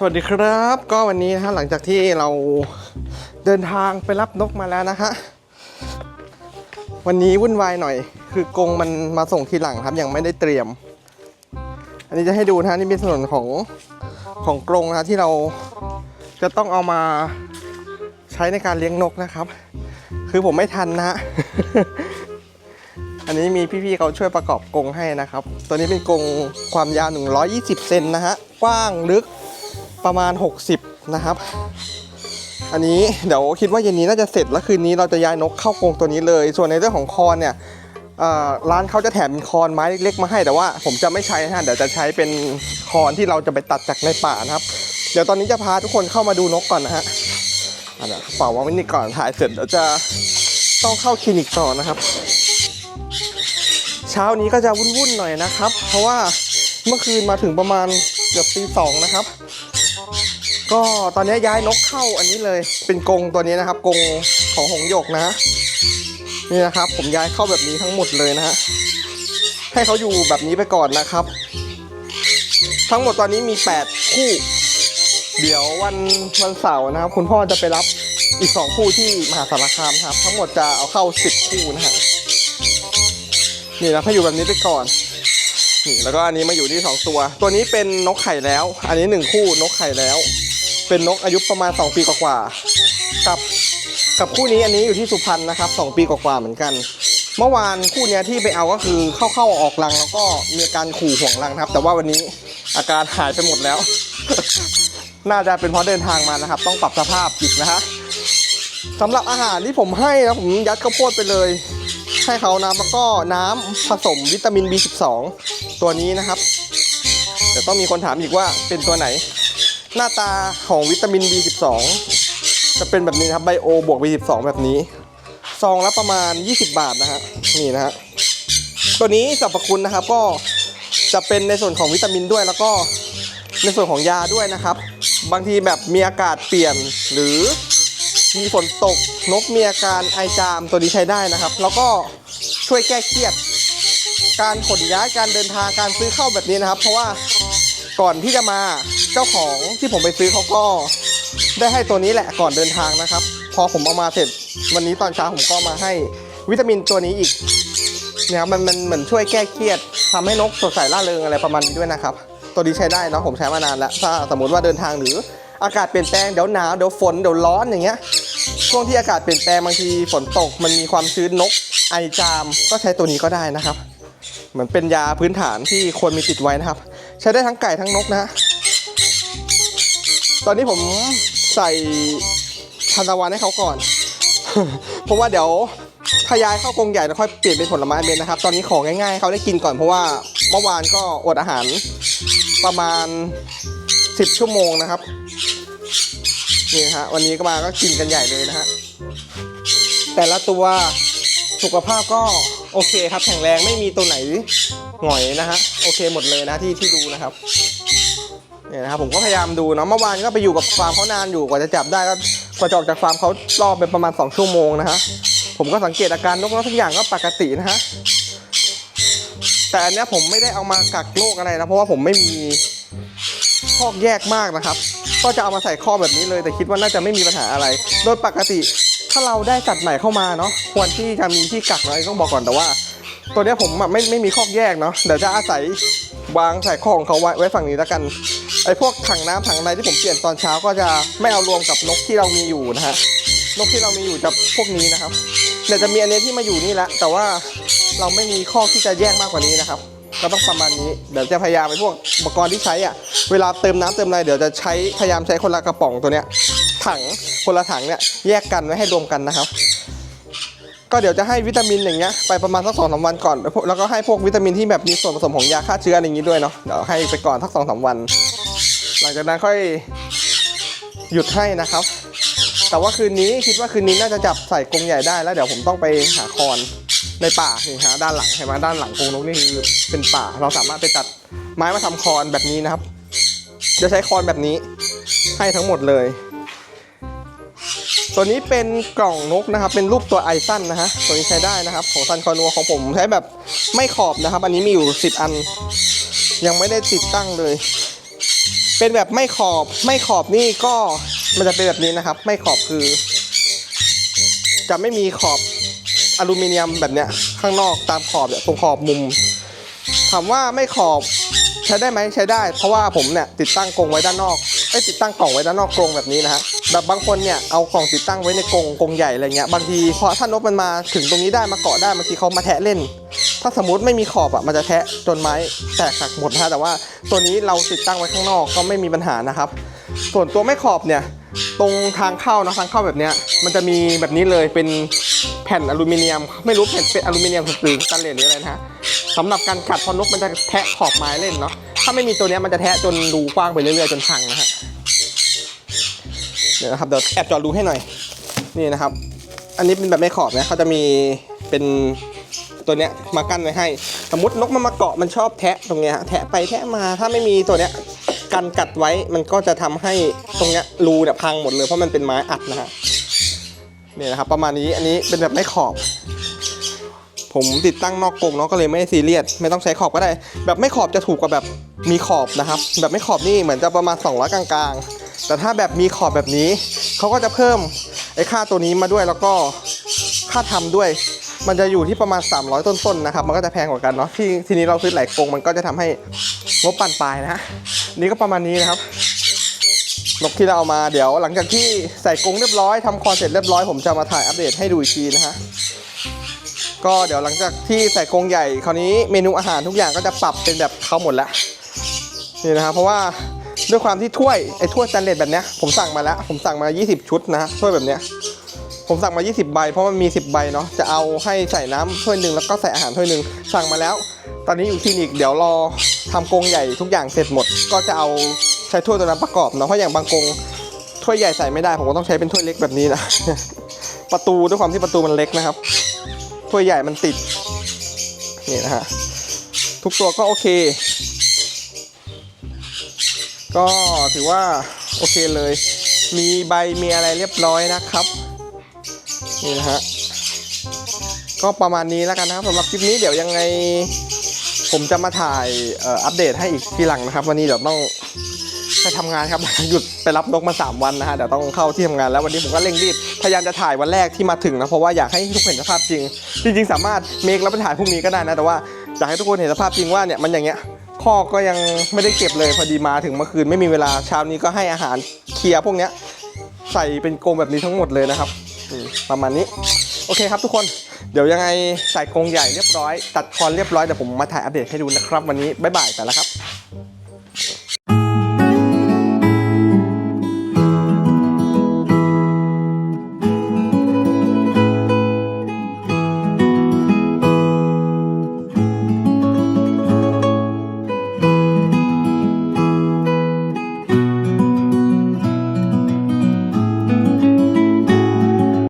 สวัสดีครับ ก็วันนี้นะฮะหลังจากที่เราเดินทางไปรับนกมาแล้วนะฮะวันนี้วุ่นวายหน่อย คือกรงมันมาส่งทีหลังครับ ยังไม่ได้เตรียม อันนี้จะให้ดูนะฮะนี่เป็นส่วนของของกรงนะะที่เราจะต้องเอามาใช้ในการเลี้ยงนกนะครับ คือผมไม่ทันนะฮะอันนี้มีพี่ๆเขาช่วยประกอบกรงให้นะครับ ตัวนี้เป็นกรงความยาว 120 เซนนะฮะ กว้างลึก ประมาณ 60 นะครับ อันนี้เดี๋ยวคิดว่าเย็นนี้น่าจะเสร็จแล้วคืนนี้เราจะย้ายนกเข้ากรงตัวนี้เลย ส่วนในเรื่องของคอนเนี่ยร้านเขาจะแถมคอนไม้เล็ก ๆ มาให้แต่ว่าผมจะไม่ใช้นะฮะเดี๋ยวจะใช้เป็นคอนที่เราจะไปตัดจากในป่านะครับ เดี๋ยวตอนนี้จะพาทุกคนเข้ามาดูนกก่อนนะฮะอะเดี๋ยวเป่าวางไว้นี่ก่อนถ่ายเสร็จเดี๋ยวจะต้องเข้าคลินิกต่อนะครับ เช้านี้ก็จะวุ่นๆหน่อยนะครับ เพราะว่าเมื่อคืนมาถึงประมาณเกือบตีสองนะครับ ก็ตอนนี้ย้ายนกเข้าอันนี้เลย เป็นกรงตัวนี้นะครับกรงของหงหยกนะนี่นะครับ ผมย้ายเข้าแบบนี้ทั้งหมดเลยนะฮะให้เขาอยู่แบบนี้ไปก่อนนะครับ ทั้งหมดตอนนี้มี 8 คู่ เดี๋ยววันวันเสาร์นะครับ คุณพ่อจะไปรับอีก 2 คู่ที่มหาสารคามครับ ทั้งหมดจะเอาเข้า 10 คู่นะฮะนี่นะเขาอยู่แบบนี้ไปก่อนนี่แล้วก็อันนี้มาอยู่ที่สองตัว ตัวนี้เป็นนกไข่แล้ว อันนี้หนึ่งคู่นกไข่แล้ว เป็นนกอายุประมาณ 2 ปีกว่าๆกับกับคู่นี้อันนี้อยู่ที่สุพรรณนะครับ 2 ปีกว่าๆเหมือนกัน เมื่อวานคู่เนี้ยที่ไปเอาก็คือเข้าเข้าๆออกรังแล้วก็มีอาการขู่ห่วงรังครับ แต่ว่าวันนี้อาการหายไปหมดแล้ว น่าจะเป็นเพราะเดินทางมานะครับ ต้องปรับสภาพอีกนะฮะสำหรับอาหารที่ผมให้นะผมยัดข้าวโพดไปเลย ให้เขานะแล้วก็น้ำผสมวิตามิน B12 ตัวนี้นะครับเดี๋ยวต้องมีคนถามอีกว่าเป็นตัวไหน หน้าตาของวิตามิน B12 จะเป็นแบบนี้นะครับไบโอบวก B12 แบบนี้ ซองละประมาณ 20 บาทนะฮะนี่นะฮะตัวนี้สรรพคุณนะครับก็จะเป็นในส่วนของวิตามินด้วยแล้วก็ในส่วนของยาด้วยนะครับ บางทีแบบมีอากาศเปลี่ยนหรือมีฝนตกนกมีอาการไอจามตัวนี้ใช้ได้นะครับ แล้วก็ช่วยแก้เครียด การขนย้ายการเดินทางการซื้อเข้าแบบนี้นะครับ เพราะว่า ก่อนที่จะมาเจ้าของที่ผมไปซื้อเขาก็ได้ให้ตัวนี้แหละก่อนเดินทางนะครับ พอผมเอามาเสร็จวันนี้ตอนเช้าผมก็มาให้วิตามินตัวนี้อีกเนี่ยครับมันมันเหมือนช่วยแก้เครียดทำให้นกสดใสร่าเริงอะไรประมาณนี้ด้วยนะครับ ตัวนี้ใช้ได้นะผมใช้มานานแล้วถ้าสมมติว่าเดินทางหรืออากาศเปลี่ยนแปลงเดี๋ยวหนาวเดี๋ยวฝนเดี๋ยวร้อนอย่างเงี้ยช่วงที่อากาศเปลี่ยนแปลงบางทีฝนตกมันมีความชื้นนกไอจามก็ใช้ตัวนี้ก็ได้นะครับ เหมือนเป็นยาพื้นฐานที่ควรมีติดไว้นะครับ ใช้ได้ทั้งไก่ทั้งนกนะฮะตอนนี้ผมใส่ทานตะวันให้เขาก่อน เพราะว่าเดี๋ยวถ้าย้ายเข้ากรงใหญ่แล้วค่อยเปลี่ยนเป็นผลไม้เบนนะครับ ตอนนี้ของง่ายๆให้เขาได้กินก่อนเพราะว่าเมื่อวานก็อดอาหารประมาณ 10 ชั่วโมงนะครับนี่ฮะวันนี้ก็มาก็กินกันใหญ่เลยนะฮะแต่ละตัวสุขภาพก็ โอเคครับแข็งแรงไม่มีตัวไหนหงอยนะฮะโอเคหมดเลยนะที่ที่ดูนะครับเนี่ยนะครับผมก็พยายามดูเนาะเมื่อวานก็ไปอยู่กับฟาร์มเขานานอยู่กว่าจะจับได้ก็กว่าจะออกจากฟาร์มเขารอบไปประมาณ 2 ชั่วโมงนะฮะผมก็สังเกตอาการนกแล้วทุกอย่างก็ปกตินะฮะแต่อันเนี้ยผมไม่ได้เอามากักโรคอะไรนะเพราะว่าผมไม่มีคอกแยกมากนะครับ ก็จะเอามาใส่คอแบบนี้เลยแต่คิดว่าน่าจะไม่มีปัญหาอะไร โดยปกติ ถ้าเราได้สัตว์ใหม่เข้ามาเนาะควรที่จะมีที่กักไว้ต้องบอกก่อนแต่ว่า ตัวเนี้ยผมอะไม่ไม่มีคอกแยกเนาะเดี๋ยวจะอาศัยวางใส่ของเขาไว้ไว้ฝั่งนี้แล้วกันไอ้พวกถังน้ำถังอะไรที่ผมเปลี่ยนตอนเช้าก็จะไม่เอารวมกับนกที่เรามีอยู่นะฮะนกที่เรามีอยู่จะพวกนี้นะครับเดี๋ยวจะมีอันนี้ที่มาอยู่นี่แหละแต่ว่าเราไม่มีคอที่จะแยกมากกว่านี้นะครับก็ต้องประมาณนี้เดี๋ยวจะพยายามไปพวกอุปกรณ์ที่ใช้อะเวลาเติมน้ำเติมอะไรเดี๋ยวจะใช้พยายามใช้คนละกระป๋องตัวเนี้ย ถังคนละถังเนี่ยแยกกันไว้ให้รวมกันนะครับ ก็เดี๋ยวจะให้วิตามินอย่างเงี้ยไปประมาณสักสองสามวันก่อน แล้วก็ให้พวกวิตามินที่แบบมีส่วนผสมของยาฆ่าเชื้ออะไรอย่างงี้ด้วยเนาะเดี๋ยวให้ไปก่อนสักสองสามวัน หลังจากนั้นค่อยหยุดให้นะครับ แต่ว่าคืนนี้คิดว่าคืนนี้น่าจะจับใส่กรงใหญ่ได้แล้วเดี๋ยวผมต้องไปหาคอนในป่านี่ฮะด้านหลังใช่ไหมด้านหลังกรงนกนี่คือเป็นป่า เราสามารถไปตัดไม้มาทำคอนแบบนี้นะครับจะใช้คอนแบบนี้ให้ทั้งหมดเลย ตัวนี้เป็นกล่องนกนะครับ เป็นรูปตัวไอสั้นนะฮะ ตัวนี้ใช้ได้นะครับ ของซันคอนัวของผมใช้แบบไม่ขอบนะครับ อันนี้มีอยู่ 10 อัน ยังไม่ได้ติดตั้งเลย เป็นแบบไม่ขอบ ไม่ขอบนี่ก็มันจะเป็นแบบนี้นะครับ ไม่ขอบคือ จะไม่มีขอบอลูมิเนียมแบบเนี้ยข้างนอกตามขอบเนี่ยตรงขอบมุมถามว่าไม่ขอบใช้ได้ไหมใช้ได้ เพราะว่าผมเนี่ยติดตั้งกรงไว้ด้านนอกไอ้ติดตั้งกล่องไว้ด้านนอกกรงแบบนี้นะฮะ แบบบางคนเนี่ยเอากล่องติดตั้งไว้ในกรงกรงใหญ่อะไรเงี้ยบางทีพอถ้านกมันมาถึงตรงนี้ได้มาเกาะได้บางทีเขามาแทะเล่น ถ้าสมมติไม่มีขอบอะมันจะแทะจนไม้แตกหักหมดนะฮะแต่ว่าตัวนี้เราติดตั้งไว้ข้างนอกก็ไม่มีปัญหานะครับ ส่วนตัวไม่ขอบเนี่ยตรงทางเข้านะทางเข้าแบบเนี้ยมันจะมีแบบนี้เลยเป็นแผ่นอลูมิเนียม ไม่รู้แผ่นเป็นอลูมิเนียมหรือสแตนเลสหรืออะไรนะฮะสำหรับการกัดพอนกมันจะแทะขอบไม้เล่นเนาะถ้าไม่มีตัวนี้มันจะแทะจนรูกว้างไปเรื่อยๆจนพังนะฮะ เดี๋ยวนะครับเดี๋ยวแอบจอรูให้หน่อยนี่นะครับ อันนี้เป็นแบบไม่ขอบนะเขาจะมีเป็นตัวเนี้ยมากั้นไว้ให้ สมมตินกมันมาเกาะมันชอบแทะตรงเนี้ยฮะแทะไปแทะมาถ้าไม่มีตัวเนี้ยกันกัดไว้มันก็จะทำให้ตรงเนี้ยรูเนี่ยพังหมดเลยเพราะมันเป็นไม้อัดนะฮะเนี่ยนะครับประมาณนี้อันนี้เป็นแบบไม่ขอบ ผมติดตั้งนอกกรงเนาะก็เลยไม่ได้ซีเรียสไม่ต้องใช้ขอบก็ได้ แบบไม่ขอบจะถูกกว่าแบบมีขอบนะครับ แบบไม่ขอบนี่เหมือนจะประมาณ 200 กลางๆ แต่ถ้าแบบมีขอบแบบนี้ เขาก็จะเพิ่มไอ้ค่าตัวนี้มาด้วยแล้วก็ค่าทำด้วย มันจะอยู่ที่ประมาณ 300 ต้นๆนะครับ มันก็จะแพงกว่ากันเนาะที่ทีนี้เราซื้อหลายกรงมันก็จะทำให้งบปั่นปลายนะฮะนี่ก็ประมาณนี้นะครับนกที่เราเอามาเดี๋ยวหลังจากที่ใส่กรงเรียบร้อยทำคอนเสร็จเรียบร้อยผมจะมาถ่ายอัปเดตให้ดูอีกทีนะฮะก็เดี๋ยวหลังจากที่ใส่กรงใหญ่คราวนี้เมนูอาหารทุกอย่างก็จะปรับเป็นแบบเขาหมดแล้วนี่นะครับเพราะว่า ด้วยความที่ถ้วยไอ้ถ้วยสแตนเลสแบบเนี้ยผมสั่งมาแล้ว ผมสั่งมา 20 ชุดนะถ้วยแบบเนี้ยผมสั่งมา 20 ใบ เพราะมันมี 10 ใบเนาะจะเอาให้ใส่น้ำถ้วยหนึ่งแล้วก็ใส่อาหารถ้วยหนึ่งสั่งมาแล้ว ตอนนี้อยู่คลินิกเดี๋ยวรอทำกรงใหญ่ทุกอย่างเสร็จหมด ก็จะเอาใช้ถ้วยตัวนั้นประกอบเนาะเพราะอย่างบางกรงถ้วยใหญ่ใส่ไม่ได้ ผมก็ต้องใช้เป็นถ้วยเล็กแบบนี้นะประตูด้วยความที่ประตูมันเล็กนะครับถ้วยใหญ่มันติดนี่นะฮะทุกตัวก็โอเค ก็ถือว่าโอเคเลย มีใบมีอะไรเรียบร้อยนะครับ นี่นะฮะ ก็ประมาณนี้แล้วกันนะครับสำหรับคลิปนี้เดี๋ยวยังไง ผมจะมาถ่ายอัปเดตให้อีกทีหลังนะครับ วันนี้เดี๋ยวต้องไปทำงานครับ หยุดไปรับนกมา 3 วันนะฮะเดี๋ยวต้องเข้าที่ทำงานแล้ววันนี้ผมก็เร่งรีบพยายามจะถ่ายวันแรกที่มาถึงนะเพราะว่าอยากให้ทุกคนเห็นสภาพจริง จริง ๆ สามารถเมคแล้วไปถ่ายพรุ่งนี้ก็ได้นะแต่ว่าอยากให้ทุกคนเห็นสภาพจริงว่าเนี่ยมันอย่างเงี้ย พ่อก็ยังไม่ได้เก็บเลยพอดีมาถึงเมื่อคืนไม่มีเวลาเช้านี้ก็ให้อาหารเคลียร์พวกเนี้ยใส่เป็นกรงแบบนี้ทั้งหมดเลยนะครับประมาณนี้ โอเคครับทุกคนเดี๋ยวยังไงใส่กรงใหญ่เรียบร้อย ตัดคอนเรียบร้อยเดี๋ยวผมมาถ่ายอัปเดตให้ดูนะครับ วันนี้บ๊ายบายไปแล้วครับ